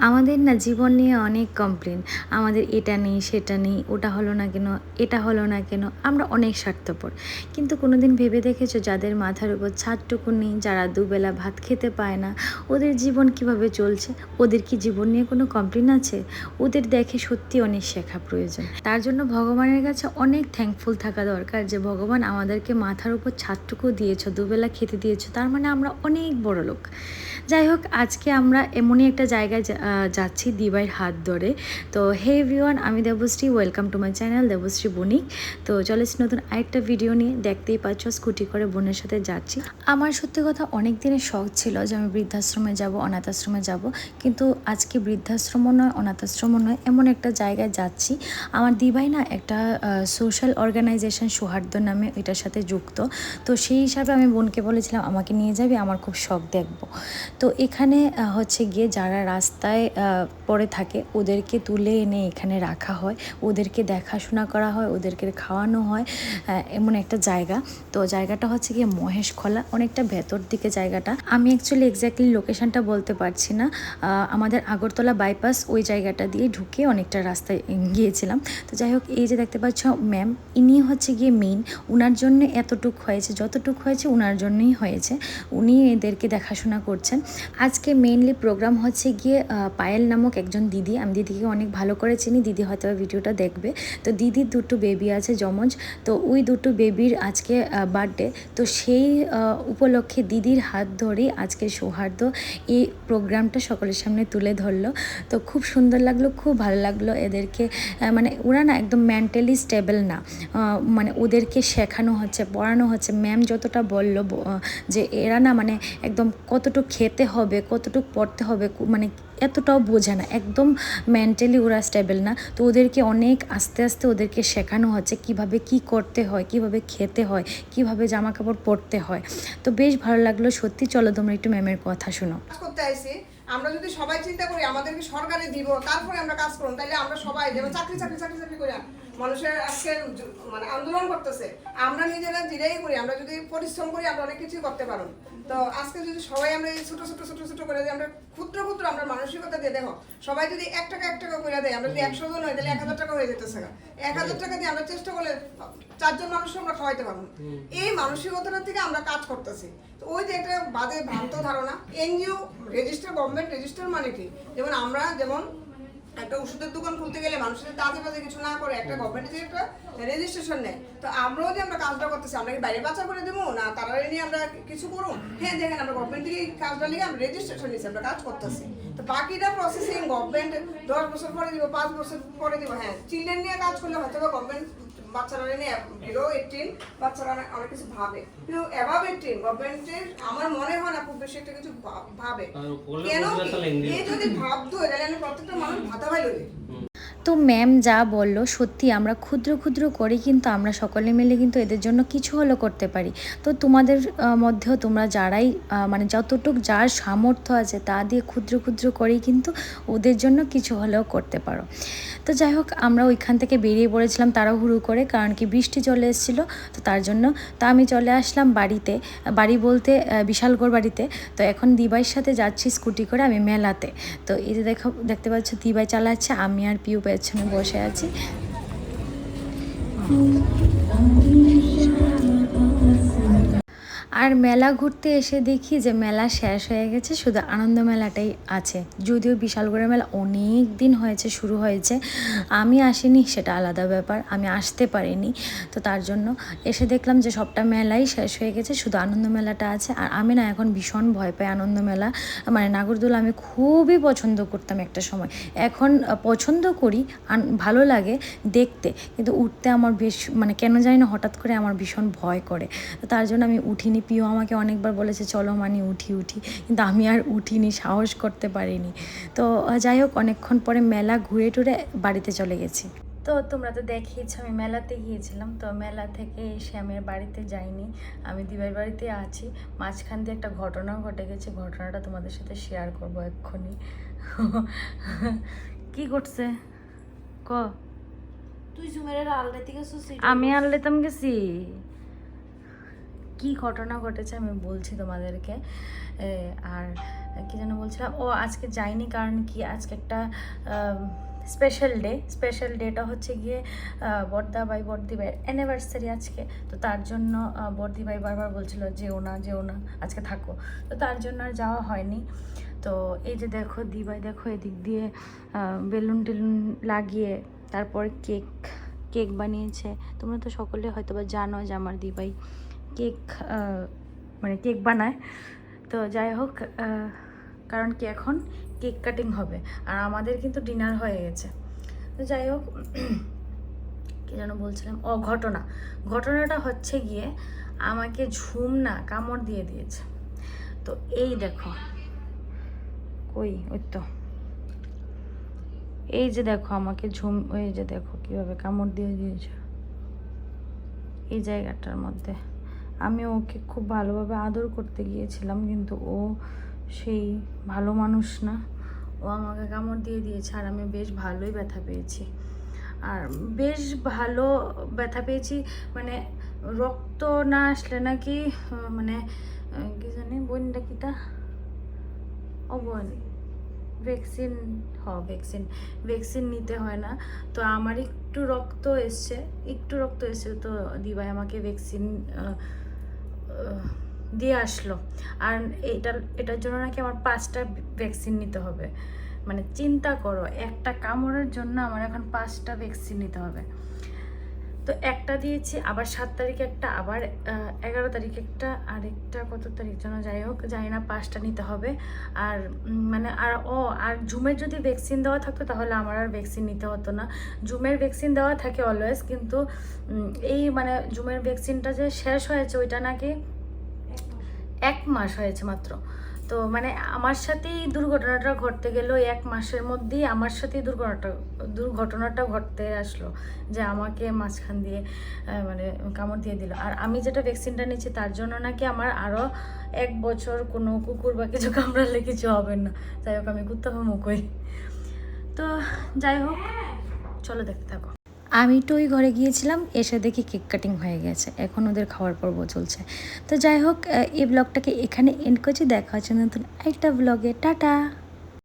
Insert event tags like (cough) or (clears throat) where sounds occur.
আমাদের না জীবন নিয়ে অনেক কমপ্লেন আমাদের এটা নেই, সেটা নেই, ওটা হলো না কেন, এটা হলো না কেন, আমরা অনেক স্বার্থপর। কিন্তু কোনোদিন ভেবে দেখেছ যাদের মাথার উপর ছাদটুকু নেই, যারা দুবেলা ভাত খেতে পায় না, ওদের জীবন কীভাবে চলছে? ওদের কি জীবন নিয়ে কোনো কমপ্লেন আছে? ওদের দেখে সত্যি অনেক শেখা প্রয়োজন। তার জন্য ভগবানের কাছে অনেক থ্যাঙ্কফুল থাকা দরকার যে, ভগবান আমাদেরকে মাথার উপর ছাদটুকু দিয়েছ, দুবেলা খেতে দিয়েছ, তার মানে আমরা অনেক বড় লোক যাই হোক আজকে আমরা এমনই একটা জায়গায় যাচ্ছি দিবাইয়ের হাত ধরে। তো, হে ভিওয়ান আমি Debashree, welcome to my channel, Debashree Banik. তো চলেছি নতুন আরেকটা ভিডিও নিয়ে দেখতেই পাচ্ছ, স্কুটি করে বোনের সাথে যাচ্ছি। আমার সত্যি কথা অনেক দিনের শখ ছিল যে আমি বৃদ্ধাশ্রমে যাব অনাথ আশ্রমে যাব। কিন্তু আজকে বৃদ্ধাশ্রমও নয় অনাথ আশ্রমও নয়, এমন একটা জায়গায় যাচ্ছি। আমার দিবাই না একটা সোশ্যাল অর্গানাইজেশন সৌহার্দ্য নামে এটার সাথে যুক্ত। তো সেই হিসাবে আমি বোনকে বলেছিলাম, আমাকে নিয়ে যাবি, আমার খুব শখ দেখব। তো এখানে হচ্ছে গিয়ে যারা রাস্তায় পড়ে থাকে, ওদেরকে তুলে এনে এখানে রাখা হয়। ওদেরকে দেখাশোনা করা হয়, ওদেরকে খাওয়ানো হয় এমন একটা জায়গা। তো জায়গাটা হচ্ছে গিয়ে মহেশখোলা অনেকটা ভেতর দিকে জায়গাটা। আমি অ্যাকচুয়ালি এক্স্যাক্টলি লোকেশনটা বলতে পারছি না। আমাদের আগরতলা বাইপাস ওই জায়গাটা দিয়ে ঢুকে অনেকটা রাস্তায় গিয়েছিলাম। তো যাই হোক, এই যে দেখতে পাচ্ছ ম্যাম ইনি হচ্ছে গিয়ে মেইন উনার জন্য এতটুক হয়েছে, যতটুক হয়েছে, উনার জন্যই হয়েছে। উনি এদেরকে দেখাশোনা করছেন। আজকে মেইনলি প্রোগ্রাম হচ্ছে গিয়ে পায়েল নামক একজন দিদি। আমি দিদিকে অনেক ভালো করে চিনি, দিদি হয়তো ভিডিওটা দেখবে। তো দিদির দুটো বেবি আছে, যমজ। তো ওই দুটো বেবির আজকে বার্থডে তো সেই উপলক্ষে দিদির হাত ধরেই আজকে সৌহার্দ্য এই প্রোগ্রামটা সকলের সামনে তুলে ধরলো। তো খুব সুন্দর লাগল, খুব ভালো লাগল এদেরকে মানে ওরা না একদম মেন্টালি স্টেবল না। মানে ওদেরকে শেখানো হচ্ছে, পড়ানো হচ্ছে। ম্যাম যতটা বলল যে এরা না মানে একদম কতটুকু খেতে হবে, কতটুকু পড়তে হবে মানে এতটাও বোঝে না, একদম মেন্টালি ওরা স্টেবল না। তো ওদেরকে অনেক আস্তে আস্তে ওদেরকে শেখানো হচ্ছে কীভাবে কি করতে হয়, কীভাবে খেতে হয়, কীভাবে জামা কাপড় পরতে হয়। তো বেশ ভালো লাগল, সত্যি চলো তোমরা একটু ম্যামের কথা শোনো। আমরা যদি সবাই চিন্তা করি আমাদেরকে সরকারে দিব, তারপরে আমরা কাজ করুন তাহলে আমরা সবাই যেমন চাকরি চাকরি চাকরি চাকরি করি মানুষের আজকে মানে আন্দোলন করতেছে। আমরা নিজেরা যেটাই করি আমরা যদি পরিশ্রম করি আমরা অনেক কিছুই করতে পারব। তো আজকে যদি সবাই আমরা এই ছোট ছোট ছোট ছোট করে আমরা ক্ষুদ্র ক্ষুদ্র আমরা মানসিকতা দিয়ে দেখো সবাই যদি এক টাকা এক টাকা করে দেয় আমরা যদি একশো জন হয় তাহলে এক হাজার টাকা হয়ে যেতেছে এক হাজার টাকা দিয়ে আমরা চেষ্টা করলে চারজন মানুষ আমরা খাওয়াইতে পারব। এই মানসিকতাটা থেকে আমরা কাজ করতেছি। তো ওই যে একটা বাদে ভ্রান্ত ধারণা এনজিও রেজিস্টার গভর্নমেন্ট রেজিস্টার মানে কি? যেমন আমরা যেমন একটা ওষুধের দোকান খুলতে গেলে মানুষের দাঁতে বাজে কিছু না করে, একটা গভর্নমেন্ট যে একটা রেজিস্ট্রেশন নেয়। তো আমরাও যে আমরা কাজটা করতেছি, আমরা কি বাইরে বাঁচা করে দেবো? না তারা নিয়ে আমরা কিছু করুন? হ্যাঁ দেখেন আমরা গভর্নমেন্ট থেকে কাজটা নিয়ে আমরা রেজিস্ট্রেশন নিচ্ছি আমরা কাজ করতেছি। তো বাকিটা প্রসেসিং গভর্নমেন্ট দশ বছর পরে দিব, পাঁচ বছর পরে দিব হ্যাঁ চিলড্রেন নিয়ে কাজ করলে হয়তো গভর্নমেন্ট বাচ্চারা নিয়ে বিলো এইটিন বাচ্চারা অনেক- কিছু ভাবে। কিন্তু অ্যাভাব এইটিন গভর্নমেন্টের আমার মনে হয় না খুব বেশি একটা কিছু ভাবে। কেন এই যদি ভাবতো তাহলে আমি প্রত্যেকটা মানুষ ভাতা পাইলো তো ম্যাম যা বলল, সত্যি আমরা ক্ষুদ্র ক্ষুদ্র করে কিন্তু আমরা সকলে মিলে কিন্তু এদের জন্য কিছু হলো করতে পারি। তো তোমাদের মধ্যেও তোমরা যারাই মানে যতটুক যার সামর্থ্য আছে তা দিয়ে ক্ষুদ্র ক্ষুদ্র করেই কিন্তু ওদের জন্য কিছু হলেও করতে পারো। তো যাই হোক, আমরা ওইখান থেকে বেরিয়ে পড়েছিলাম তাড়াহুড়ো করে, কারণ কি বৃষ্টি চলে এসেছিল, তো তার জন্য তা আমি চলে আসলাম বাড়িতে, বাড়ি বলতে বিশালগড় বাড়িতে। তো এখন দিবাইয়ের সাথে যাচ্ছি স্কুটি করে, আমি মেলাতে। তো এই যে দেখো, দেখতে পাচ্ছ দিবাই চালাচ্ছে, আমি আর পিউ পেছনে বসে আছি। আর মেলা ঘুরতে এসে দেখি যে মেলা শেষ হয়ে গেছে, শুধু আনন্দ মেলাটাই আছে। যদিও বিশালগড়ের মেলা অনেক দিন হয়েছে, শুরু হয়েছে। আমি আসিনি, সেটা আলাদা ব্যাপার। আমি আসতে পারিনি, তো তার জন্য এসে দেখলাম যে সবটা মেলাই শেষ হয়ে গেছে, শুধু আনন্দ মেলাটা আছে। আর আমি না এখন ভীষণ ভয় পাই আনন্দ মেলা। মানে নাগরদোলা আমি খুবই পছন্দ করতাম একটা সময়। এখন পছন্দ করি ভালো লাগে দেখতে, কিন্তু উঠতে আমার বেশ মানে কেন জানি না হঠাৎ করে আমার ভীষণ ভয় করে। তার জন্য আমি উঠিনি পিও আমাকে অনেকবার বলেছে চলো মানি উঠি উঠি। কিন্তু আমি আর উঠিনি সাহস করতে পারিনি। তো যাই হোক অনেকক্ষণ পরে মেলা ঘুরে টুরে বাড়িতে চলে গেছি। তো তোমরা তো দেখিয়েছ আমি মেলাতে গিয়েছিলাম। তো মেলা থেকে এসে আমি আর বাড়িতে যাইনি। আমি দিবার বাড়িতে আছি। মাঝখান দিয়ে একটা ঘটনাও ঘটে গেছে। ঘটনাটা তোমাদের সাথে শেয়ার করব এক্ষুনি। (laughs) কি ঘটছে? ক? তুই ঝুমের আলদা থেকে আমি আনলেতাম গেছি। কি ঘটনা ঘটেছে আমি বলছি তোমাদেরকে। আর কি যেন বলছিলাম, ও আজকে যাইনি কারণ কি, আজকে একটা স্পেশাল ডে স্পেশাল ডেটা হচ্ছে গিয়ে বর্দা বাই বর্দি ভাইয়ের অ্যানিভার্সারি আজকে। তো তার জন্য বর্দি ভাই বারবার বলছিল, যেও না যেও না, আজকে থাকো। তো তার জন্য আর যাওয়া হয়নি। তো এই যে দেখো দিবাই দেখো, এদিক দিয়ে বেলুন টেলুন লাগিয়ে তারপর কেক কেক বানিয়েছে। তোমরা তো সকলে হয়তো বা জানো যে আমার দিবাই কেক মানে কেক বানায়। তো যাই হোক কারণ কি এখন কেক কাটিং হবে। আর আমাদের কিন্তু ডিনার হয়ে গেছে। তো যাই হোক, (clears throat) কি যেন বলছিলাম? ও ঘটনা ঘটনাটা হচ্ছে গিয়ে আমাকে ঝুম না, কামড় দিয়ে দিয়েছে। তো এই দেখো। কই? ওই তো। এই যে দেখো আমাকে ঝুম ওই যে দেখো কীভাবে কামড় দিয়ে দিয়েছে। এই জায়গাটার মধ্যে। আমি ওকে খুব ভালোভাবে আদর করতে গিয়েছিলাম, কিন্তু ও সেই ভালো মানুষ না। ও আমাকে কামড় দিয়ে দিয়েছে আর আমি বেশ ভালোই ব্যথা পেয়েছি। আর বেশ ভালো ব্যথা পেয়েছি মানে রক্ত না আসলে নাকি মানে কি জানি বোনটা কিটা? ও বোন ভ্যাকসিন, হ, ভ্যাকসিন। ভ্যাকসিন নিতে হয় না। তো আমার একটু রক্ত এসছে, একটু রক্ত এসছে, তো দিবাই আমাকে ভ্যাকসিন দিয়ে আসলো। আর এটা, এটার জন্য নাকি আমার পাঁচটা ভ্যাকসিন নিতে হবে। মানে চিন্তা করো, একটা কামড়ের জন্য আমার এখন পাঁচটা ভ্যাকসিন নিতে হবে। তো একটা দিয়েছি আবার সাত তারিখে একটা আবার এগারো তারিখে একটা আর একটা কত তারিখ যেন যাই হোক জানি না পাঁচটা নিতে হবে। আর মানে আর ও আর জুমের যদি ভ্যাকসিন দেওয়া থাকতো তাহলে আমার আর ভ্যাকসিন নিতে হতো না। জুমের ভ্যাকসিন দেওয়া থাকে অলওয়েজ কিন্তু এই মানে জুমের ভ্যাকসিনটা যে শেষ হয়েছে ওইটা নাকি এক মাস হয়েছে মাত্র। তো মানে আমার সাথেই দুর্ঘটনাটা ঘটতে গেল এক মাসের মধ্যেই আমার সাথেই দুর্ঘটনাটা দুর্ঘটনাটা ঘটতে আসলো যে আমাকে মাঝখান দিয়ে মানে কামড় দিয়ে দিল। আর আমি যেটা ভ্যাকসিনটা নিচ্ছি তার জন্য নাকি আমার আরও এক বছর কোনো কুকুর বা কিছু কামড়ালে কিছু হবে না। যাই হোক আমি কুত্তা মুখই তো যাই হোক চলো দেখতে থাকো। আমি তো ওই ঘরে গিয়েছিলাম, এসে দেখি কেক কাটিং হয়ে গেছে। এখন ওদের খাওয়ার পর্ব চলছে। তো যাই হোক এই ব্লগটাকে এখানে এন্ড করছি। দেখা হচ্ছে নতুন একটা ব্লগে টাটা!